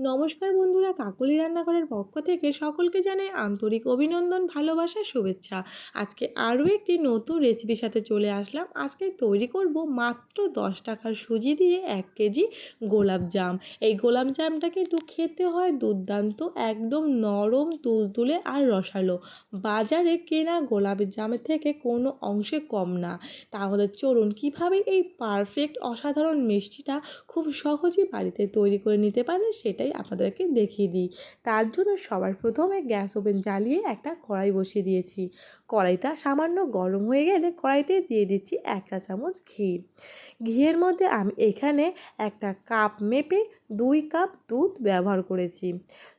নমস্কার বন্ধুরা, কাকলি রান্নাঘরের পক্ষ থেকে সকলকে জানাই আন্তরিক অভিনন্দন, ভালোবাসা, শুভেচ্ছা। আজকে আরও একটি নতুন রেসিপির সাথে চলে আসলাম। আজকে তৈরি করব মাত্র দশ টাকার সুজি দিয়ে এক কেজি গোলাপ জাম। এই গোলাপ জামটা কিন্তু খেতে হয় দুর্দান্ত, একদম নরম, তুলতুলে আর রসালো। বাজারে কেনা গোলাপ জামের থেকে কোনো অংশে কম না। তাহলে চলুন কীভাবে এই পারফেক্ট অসাধারণ মিষ্টিটা খুব সহজেই বাড়িতে তৈরি করে নিতে পারেন সেটাই আপনাদেরকে দেখিয়ে দিই। তার জন্য সবার প্রথমে গ্যাস ওভেন জ্বালিয়ে একটা কড়াই বসিয়ে দিয়েছি। কড়াইটা সামান্য গরম হয়ে গেলে কড়াইতে দিয়ে দিচ্ছি একটা চামচ ঘি। ঘিয়ের মধ্যে আমি এখানে একটা কাপ মেপে দুই কাপ দুধ ব্যবহার করেছি।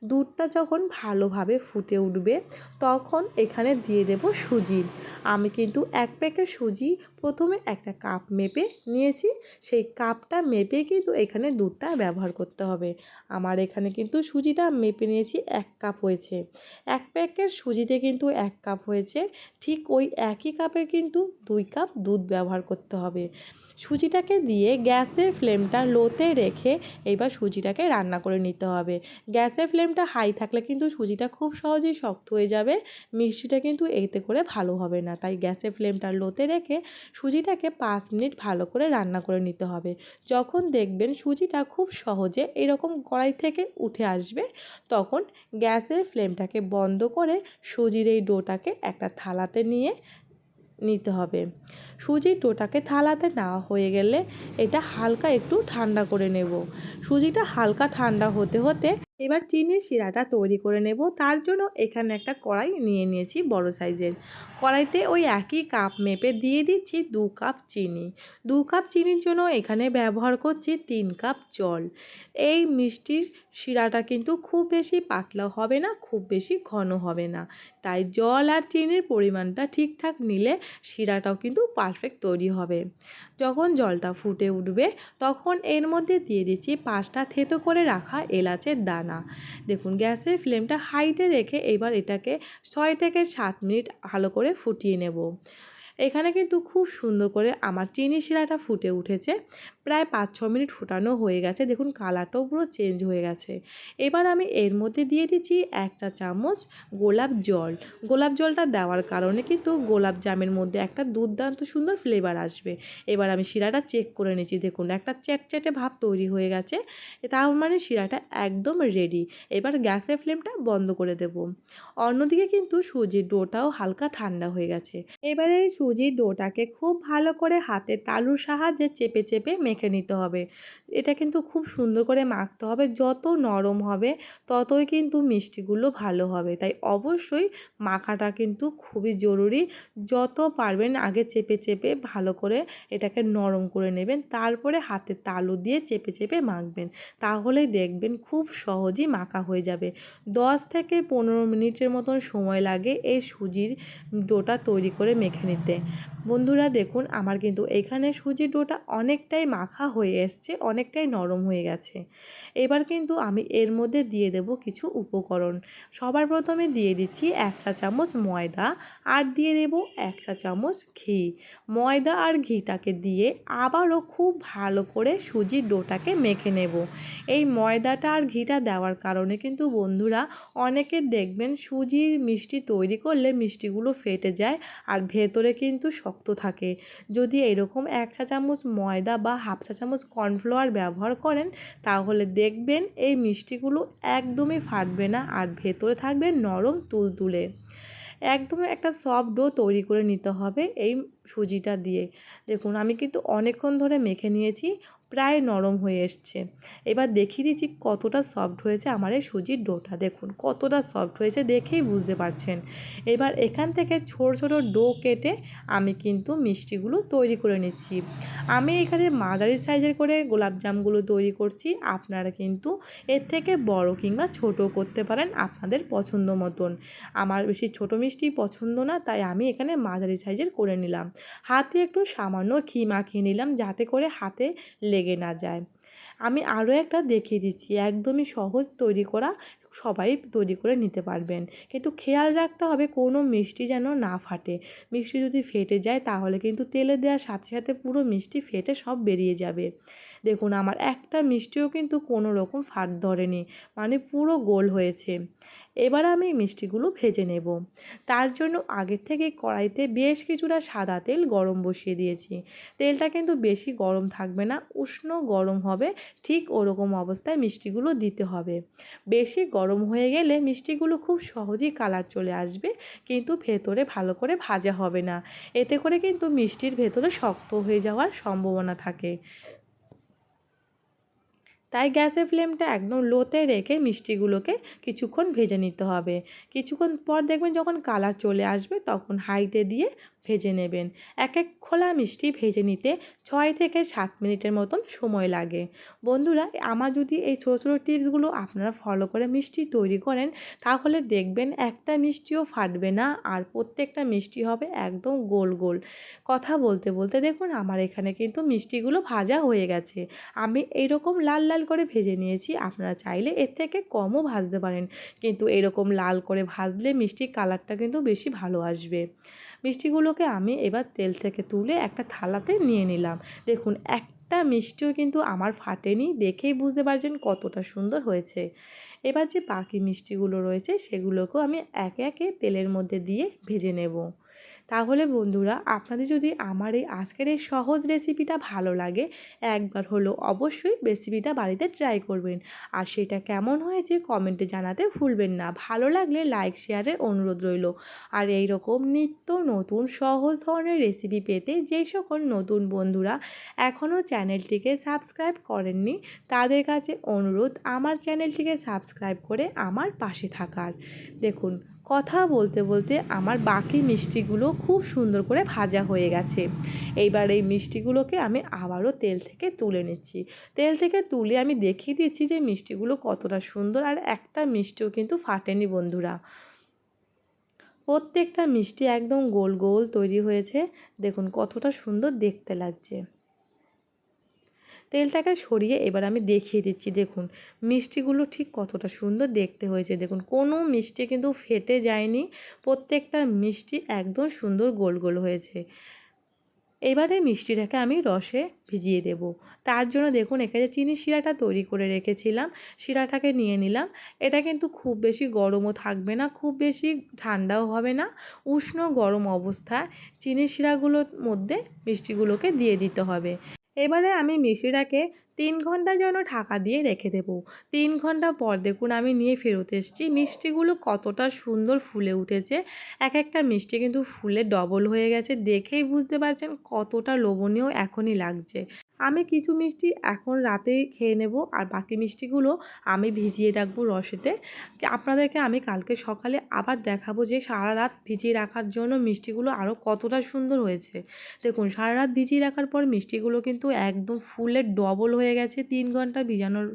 দুধটা যখন ভালোভাবে ফুটে উঠবে, তখন এখানে দিয়ে দেব সুজি। আমি কিন্তু এক প্যাকেট সুজি প্রথমে একটা কাপ মেপে নিয়েছি। সেই কাপটা মেপে কিন্তু এখানে দুধটা ব্যবহার করতে হবে। আমার এখানে কিন্তু সুজিটা মেপে নিয়েছি, এক কাপ হয়েছে। এক প্যাকেট সুজিতে কিন্তু এক কাপ হয়েছে। ঠিক ওই একই কাপের কিন্তু দুই কাপ দুধ ব্যবহার করতে হবে। সুজিটাকে দিয়ে গ্যাসের ফ্লেমটা লোতে রেখে এবার সুজিটাকে রান্না করে নিতে হবে। গ্যাসের ফ্লেমটা হাই থাকলে কিন্তু সুজিটা খুব সহজেই শক্ত হয়ে যাবে। মিষ্টিটা কিন্তু এতে করে ভালো হবে না। তাই গ্যাসের ফ্লেমটা লোতে রেখে সুজিটাকে পাঁচ মিনিট ভালো করে রান্না করে নিতে হবে। যখন দেখবেন সুজিটা খুব সহজে এরকম কড়াই থেকে উঠে আসবে, তখন গ্যাসের ফ্লেমটাকে বন্ধ করে সুজির এই ডোটাকে একটা থালাতে নিয়ে নিতে হবে। সুজির টোটাকে থালাতে নেওয়া হয়ে গেলে এটা হালকা একটু ঠান্ডা করে নেব। সুজিটা হালকা ঠান্ডা হতে হতে এবার চিনির শিরাটা তৈরি করে নেব। তার জন্য এখানে একটা কড়াই নিয়ে নিয়েছি বড় সাইজের। কড়াইতে ওই একই কাপ মেপে দিয়ে দিচ্ছি দু কাপ চিনি। দু কাপ চিনির জন্য এখানে ব্যবহার করছি তিন কাপ জল। এই মিষ্টির শিরাটা কিন্তু খুব বেশি পাতলা হবে না, খুব বেশি ঘন হবে না। তাই জল আর চিনির পরিমাণটা ঠিকঠাক নিলে শিরাটাও কিন্তু পারফেক্ট তৈরি হবে। যখন জলটা ফুটে উঠবে, তখন এর মধ্যে দিয়ে দিচ্ছি পাঁচটা থেতো করে রাখা এলাচের দানা। দেখুন, গ্যাসের ফ্লেমটা হাইতে রেখে এবার এটাকে ছয় থেকে সাত মিনিট ভালো করে ফুটিয়ে নেব। এখানে কিন্তু খুব সুন্দর করে আমার চিনি শিরাটা ফুটে উঠেছে। প্রায় পাঁচ ছ মিনিট ফুটানো হয়ে গেছে। দেখুন কালারটাও পুরো চেঞ্জ হয়ে গেছে। এবার আমি এর মধ্যে দিয়ে দিচ্ছি একটা চামচ গোলাপ জল। গোলাপ জলটা দেওয়ার কারণে কিন্তু গোলাপ জামের মধ্যে একটা দুর্দান্ত সুন্দর ফ্লেভার আসবে। এবার আমি শিরাটা চেক করে নিচ্ছি। দেখুন একটা চ্যাটচ্যাটে ভাব তৈরি হয়ে গেছে। তার মানে শিরাটা একদম রেডি এবার গ্যাসের ফ্লেমটা বন্ধ করে দেব। অন্যদিকে কিন্তু সুজির ডোটাও হালকা ঠান্ডা হয়ে গেছে। এবারে সুজির ডোটাকে খুব ভালো করে হাতের তালুর সাহায্যে চেপে চেপে মেখে নিতে হবে। এটা কিন্তু খুব সুন্দর করে মাখতে হবে, যত নরম হবে ততই কিন্তু মিষ্টিগুলো ভালো হবে। তাই অবশ্যই মাখাটা কিন্তু খুবই জরুরি। যত পারবেন আগে চেপে চেপে ভালো করে এটাকে নরম করে নেবেন, তারপরে হাতের তালু দিয়ে চেপে চেপে মাখবেন। তাহলেই দেখবেন খুব সহজেই মাখা হয়ে যাবে। দশ থেকে পনেরো মিনিটের মতন সময় লাগে এই সুজির ডোটা তৈরি করে মেখে নিতে। বন্ধুরা দেখুন, আমার কিন্তু এখানে সুজির ডোটা অনেকটাই মাখা হয়ে এসছে, অনেকটাই নরম হয়ে গেছে। এবার কিন্তু আমি এর মধ্যে দিয়ে দেব কিছু উপকরণ। সবার প্রথমে দিয়ে দিচ্ছি এক চা চামচ ময়দা আর দিয়ে দেব এক চা চামচ ঘি। ময়দা আর ঘিটাকে দিয়ে আবারও খুব ভালো করে সুজির ডোটাকে মেখে নেব। এই ময়দাটা আর ঘিটা দেওয়ার কারণে কিন্তু বন্ধুরা অনেকে দেখবেন সুজির মিষ্টি তৈরি করলে মিষ্টিগুলো ফেটে যায় আর ভেতরে কিন্তু শক্ত থাকে। যদি এরকম এক চা চামচ ময়দা বা হাফ চা চামচ কর্নফ্লাওয়ার ব্যবহার করেন, তাহলে দেখবেন এই মিষ্টিগুলো একদমই ফাটবে না আর ভেতরে থাকবে নরম তুলতুলে। একদম একটা সফট ডো তৈরি করে নিতে হবে। এই সুজিটা দিয়ে। দেখুন, আমি কিন্তু অনেকক্ষণ ধরে মেখে নিয়েছি, প্রায় নরম হয়ে এসছে। এবার দেখিয়ে দিচ্ছি কতটা সফট হয়েছে আমার এই সুজির ডোটা। দেখুন, কতটা সফট হয়েছে দেখেই বুঝতে পারছেন। এবার এখান থেকে ছোট ছোট ডো কেটে আমি কিন্তু মিষ্টিগুলো তৈরি করে নিচ্ছি। আমি এখানে মাদারি সাইজের করে গোলাপজামগুলো তৈরি করছি। আপনারা কিন্তু এর থেকে বড় কিংবা ছোট করতে পারেন আপনাদের পছন্দ মতন। আমার বেশি ছোট মিষ্টি পছন্দ না, তাই আমি এখানে মাঝারি সাইজের করে নিলাম। হাতে একটু সামান্য ঘি মাখিয়ে নিলাম যাতে করে হাতে লেগে না যায়। আমি আরও একটা দেখিয়ে দিচ্ছি, একদমই সহজ তৈরি করা সবাই তৈরি করে নিতে পারবেন। কিন্তু খেয়াল রাখতে হবে কোনো মিষ্টি যেন না ফাটে। মিষ্টি যদি ফেটে যায় তাহলে কিন্তু তেলে দেওয়ার সাথে সাথে পুরো মিষ্টি ফেটে সব বেরিয়ে যাবে। দেখুন, আমার একটা মিষ্টিও কিন্তু কোনো রকম ফাট ধরেনি মানে পুরো গোল হয়েছে। এবার আমি মিষ্টিগুলো ভেজে নেব। তার জন্য আগের থেকে কড়াইতে বেশ কিছুটা সাদা তেল গরম বসিয়ে দিয়েছি। তেলটা কিন্তু বেশি গরম থাকবে না, উষ্ণ গরম হবে, ঠিক ওরকম অবস্থায় মিষ্টিগুলো দিতে হবে। বেশি গরম হয়ে গেলে মিষ্টিগুলো খুব সহজেই কালার চলে আসবে, কিন্তু ভেতরে ভালো করে ভাজা হবে না। এতে করে কিন্তু মিষ্টির ভেতরে শক্ত হয়ে যাওয়ার সম্ভাবনা থাকে। তাই গ্যাসের ফ্লেমটা একদম লোতে রেখে মিষ্টিগুলোকে কিছুক্ষণ ভেজে নিতে হবে। কিছুক্ষণ পর দেখবেন যখন কালার চলে আসবে তখন হাইতে দিয়ে ভেজে নেবেন। এক এক খোলা মিষ্টি ভেজে নিতে ছয় থেকে সাত মিনিটের মতন সময় লাগে। বন্ধুরা, আমার যদি এই ছোটো ছোটো টিপসগুলো আপনারা ফলো করে মিষ্টি তৈরি করেন, তাহলে দেখবেন একটা মিষ্টিও ফাটবে না আর প্রত্যেকটা মিষ্টি হবে একদম গোল গোল। কথা বলতে বলতে দেখুন আমার এখানে কিন্তু মিষ্টিগুলো ভাজা হয়ে গেছে। আমি এইরকম লাল লাল করে ভেজে নিয়েছি, আপনারা চাইলে এর থেকে কমও ভাজতে পারেন। কিন্তু এরকম লাল করে ভাজলে মিষ্টির কালারটা কিন্তু বেশি ভালো আসবে। মিষ্টিগুলোকে আমি এবার তেল থেকে তুলে একটা থালাতে নিয়ে নিলাম। দেখুন, একটা মিষ্টিও কিন্তু আমার ফাটেনি। দেখেই বুঝতে পারছেন কতটা সুন্দর হয়েছে। এবার যে বাকি মিষ্টিগুলো রয়েছে, সেগুলোকেও আমি একে একে তেলের মধ্যে দিয়ে ভেজে নেব। তাহলে বন্ধুরা, আপনাদের যদি আমার এই আজকের এই সহজ রেসিপিটা ভালো লাগে, একবার হলো অবশ্যই রেসিপিটা বাড়িতে ট্রাই করবেন। আর সেটা কেমন হয়েছে কমেন্টে জানাতে ভুলবেন না। ভালো লাগলে লাইক শেয়ারের অনুরোধ রইল। আর এই রকম নিত্য নতুন সহজ ধরনের রেসিপি পেতে যেই সকল নতুন বন্ধুরা এখনও চ্যানেলটিকে সাবস্ক্রাইব করেননি, তাদের কাছে অনুরোধ, আমার চ্যানেলটিকে সাবস্ক্রাইব করে আমার পাশে থাকার। দেখুন কথা বলতে বলতে আমার বাকি মিষ্টিগুলো খুব সুন্দর করে ভাজা হয়ে গেছে। এইবার এই মিষ্টিগুলোকে আমি আবারও তেল থেকে তুলে নিচ্ছি। তেল থেকে তুলে আমি দেখিয়ে দিচ্ছি যে মিষ্টিগুলো কতটা সুন্দর আর একটা মিষ্টিও কিন্তু ফাটেনি বন্ধুরা। প্রত্যেকটা মিষ্টি একদম গোল গোল তৈরি হয়েছে। দেখুন কতটা সুন্দর দেখতে লাগছে। তেলটাকে সরিয়ে এবার আমি দেখিয়ে দিচ্ছি, দেখুন। মিষ্টিগুলো ঠিক কতটা সুন্দর দেখতে হয়েছে, দেখুন। কোনো মিষ্টি কিন্তু ফেটে যায়নি, প্রত্যেকটা মিষ্টি একদম সুন্দর গোল গোল হয়েছে। এবারে মিষ্টিটাকে আমি রসে ভিজিয়ে দেব। তার জন্য দেখুন, এখানে চিনি শিরাটা তৈরি করে রেখেছিলাম, শিরাটাকে নিয়ে নিলাম। এটা কিন্তু খুব বেশি গরমও থাকবে না, খুব বেশি ঠান্ডাও হবে না। উষ্ণ গরম অবস্থায় চিনি শিরাগুলোর মধ্যে মিষ্টিগুলোকে দিয়ে দিতে হবে। এবারে আমি মিষ্টিটাকে তিন ঘণ্টার জন্য ঢাকা দিয়ে রেখে দেব। তিন ঘণ্টা পর দেখুন আমি নিয়ে ফেরত এসেছি। মিষ্টিগুলো কতটা সুন্দর ফুলে উঠেছে। এক একটা মিষ্টি কিন্তু ফুলে ডবল হয়ে গেছে। দেখেই বুঝতে পারছেন কতটা লোভনীয় এখনই লাগছে। আমি কিছু মিষ্টি এখন রাতেই খেয়ে নেব আর বাকি মিষ্টিগুলো আমি ভিজিয়ে রাখব রসেতে। আপনাদেরকে আমি কালকে সকালে আবার দেখাবো যে সারা রাত ভিজিয়ে রাখার জন্য মিষ্টিগুলো আরও কতটা সুন্দর হয়েছে। দেখুন, সারা রাত ভিজিয়ে রাখার পর মিষ্টিগুলো কিন্তু একদম ফুলের ডবল হয়ে গেছে। তিন ঘণ্টা ভিজানোর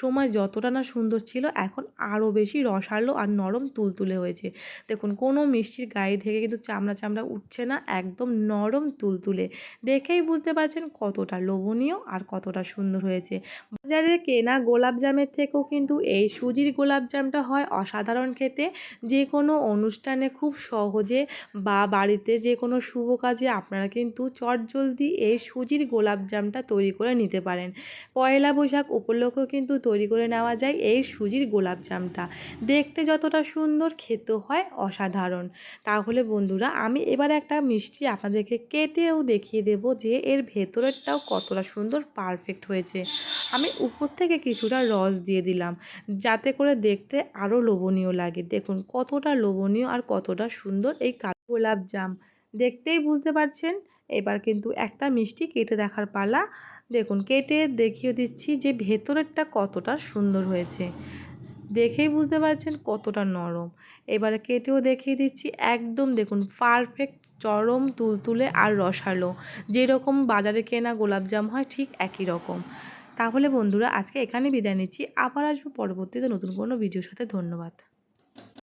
সময় যতটা না সুন্দর ছিল, এখন আরও বেশি রসালো আর নরম তুলতুলে হয়েছে। দেখুন, কোনো মিষ্টির গায়ে থেকে কিন্তু চামড়া চামড়া উঠছে না, একদম নরম তুলতুলে। দেখেই বুঝতে পারছেন কতটা লোভনীয় আর কতটা সুন্দর হয়েছে। বাজারে কেনা গোলাপ জামের থেকেও কিন্তু এই সুজির গোলাপ জামটা হয় অসাধারণ খেতে। যে কোনো অনুষ্ঠানে খুব সহজে বা বাড়িতে যে কোনো শুভ কাজে আপনারা কিন্তু চটজলদি এই সুজির গোলাপ জামটা তৈরি করে নিতে পারেন। পয়লা বৈশাখ উপলক্ষেও কিন্তু তৈরি করে নেওয়া যায় এই সুজির গোলাপ জামটা। দেখতে যতটা সুন্দর খেতে হয় অসাধারণ। তাহলে বন্ধুরা, আমি এবার একটা মিষ্টি আপনাদেরকে কেটেও দেখিয়ে দেব যে এর ভেতরেরটাও কতটা সুন্দর পারফেক্ট হয়েছে। আমি উপর থেকে কিছুটা রস দিয়ে দিলাম, যাতে করে দেখতে আরও লোভনীয় লাগে। দেখুন, কতটা লোভনীয় আর কতটা সুন্দর এই গোলাপ জাম। দেখতেই বুঝতে পারছেন? এবার কিন্তু একটা মিষ্টি কেটে দেখার পালা। দেখুন, কেটে দেখিয়ে দিচ্ছি যে ভেতরেরটা কতটা সুন্দর হয়েছে। দেখেই বুঝতে পারছেন কতটা নরম। এবারে কেটেও দেখিয়ে দিচ্ছি, একদম দেখুন পারফেক্ট চরম তুলতুলে আর রসালো। যেরকম বাজারে কেনা গোলাপজাম হয়, ঠিক একই রকম। তাহলে বন্ধুরা, আজকে এখানে বিদায় নিচ্ছি। আবার আসব পরবর্তীতে নতুন কোনো ভিডিওর সাথে। ধন্যবাদ।